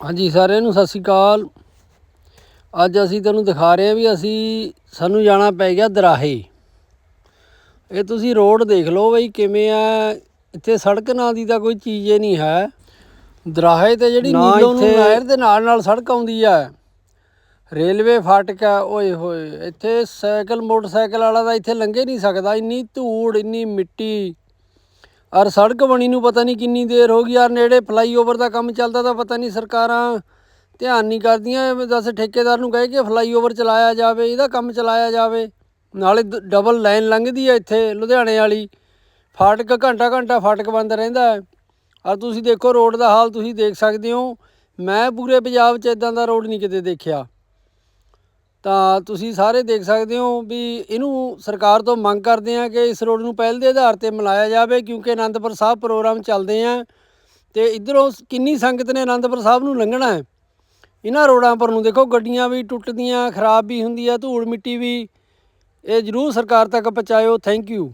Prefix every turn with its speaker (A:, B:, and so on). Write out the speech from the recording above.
A: ਹਾਂਜੀ ਸਾਰਿਆਂ ਨੂੰ ਸਤਿ ਸ਼੍ਰੀ ਅਕਾਲ। ਅੱਜ ਅਸੀਂ ਤੁਹਾਨੂੰ ਦਿਖਾ ਰਹੇ ਹਾਂ ਵੀ ਅਸੀਂ ਸਾਨੂੰ ਜਾਣਾ ਪੈ ਗਿਆ ਦਰਾਹੇ। ਇਹ ਤੁਸੀਂ ਰੋਡ ਦੇਖ ਲਓ ਬਈ ਕਿਵੇਂ ਆ। ਇੱਥੇ ਸੜਕ ਨਾਂ ਦੀ ਤਾਂ ਕੋਈ ਚੀਜ਼ ਹੀ ਨਹੀਂ ਹੈ। ਦਰਾਹੇ ਤੇ ਜਿਹੜੀ ਨੀਲੋਂ ਨੂੰ ਨਹਿਰ ਦੇ ਨਾਲ ਨਾਲ ਸੜਕ ਆਉਂਦੀ ਆ। ਰੇਲਵੇ ਫਾਟਕ ਆ ਓਏ ਹੋਏ। ਇੱਥੇ ਸਾਈਕਲ ਮੋਟਰਸਾਈਕਲ ਵਾਲਾ ਤਾਂ ਇੱਥੇ ਲੰਘੇ ਨਹੀਂ ਸਕਦਾ। ਇੰਨੀ ਧੂੜ ਇੰਨੀ ਮਿੱਟੀ। ਔਰ ਸੜਕ ਬਣੀ ਨੂੰ ਪਤਾ ਨਹੀਂ ਕਿੰਨੀ ਦੇਰ ਹੋ ਗਈ, ਯਾਰ ਨੇੜੇ ਫਲਾਈਓਵਰ ਦਾ ਕੰਮ ਚੱਲਦਾ ਤਾਂ ਪਤਾ ਨਹੀਂ ਸਰਕਾਰਾਂ ਧਿਆਨ ਨਹੀਂ ਕਰਦੀਆਂ, ਐਵੇਂ ਦੱਸ ਠੇਕੇਦਾਰ ਨੂੰ ਕਹੇ ਕਿ ਫਲਾਈਓਵਰ ਚਲਾਇਆ ਜਾਵੇ, ਇਹਦਾ ਕੰਮ ਚਲਾਇਆ ਜਾਵੇ। ਨਾਲੇ ਦ- ਡਬਲ ਲਾਈਨ ਲੰਘਦੀ ਹੈ ਇੱਥੇ, ਲੁਧਿਆਣੇ ਵਾਲੀ। ਫਾਟਕ ਘੰਟਾ ਘੰਟਾ ਫਾਟਕ ਬੰਦ ਰਹਿੰਦਾ ਹੈ। ਔਰ ਤੁਸੀਂ ਦੇਖੋ ਰੋਡ ਦਾ ਹਾਲ ਤੁਸੀਂ ਦੇਖ ਸਕਦੇ ਹੋ। ਮੈਂ ਪੂਰੇ ਪੰਜਾਬ 'ਚ ਇਦਾਂ ਦਾ ਰੋਡ ਨਹੀਂ ਕਿਤੇ ਦੇਖਿਆ। ਤਾਂ ਤੁਸੀਂ ਸਾਰੇ ਦੇਖ ਸਕਦੇ ਹੋ ਵੀ ਇਹਨੂੰ ਸਰਕਾਰ ਤੋਂ ਮੰਗ ਕਰਦੇ ਆ ਕਿ ਇਸ ਰੋਡ ਨੂੰ ਪਹਿਲ ਦੇ ਆਧਾਰ ਤੇ ਮਿਲਾਇਆ ਜਾਵੇ, ਕਿਉਂਕਿ ਆਨੰਦਪੁਰ ਸਾਹਿਬ ਪ੍ਰੋਗਰਾਮ ਚੱਲਦੇ ਆ ਤੇ ਇਧਰੋਂ ਕਿੰਨੀ ਸੰਗਤ ਨੇ ਆਨੰਦਪੁਰ ਸਾਹਿਬ ਨੂੰ ਲੰਘਣਾ ਹੈ? ਇਹਨਾਂ ਰੋਡਾਂ ਪਰ ਨੂੰ ਦੇਖੋ, ਗੱਡੀਆਂ ਵੀ ਟੁੱਟਦੀਆਂ, ਖਰਾਬ ਵੀ ਹੁੰਦੀ ਆ, ਧੂੜ ਮਿੱਟੀ ਵੀ। ਇਹ ਜ਼ਰੂਰ ਸਰਕਾਰ ਤੱਕ ਪਹੁੰਚਾਇਓ ਥੈਂਕ ਯੂ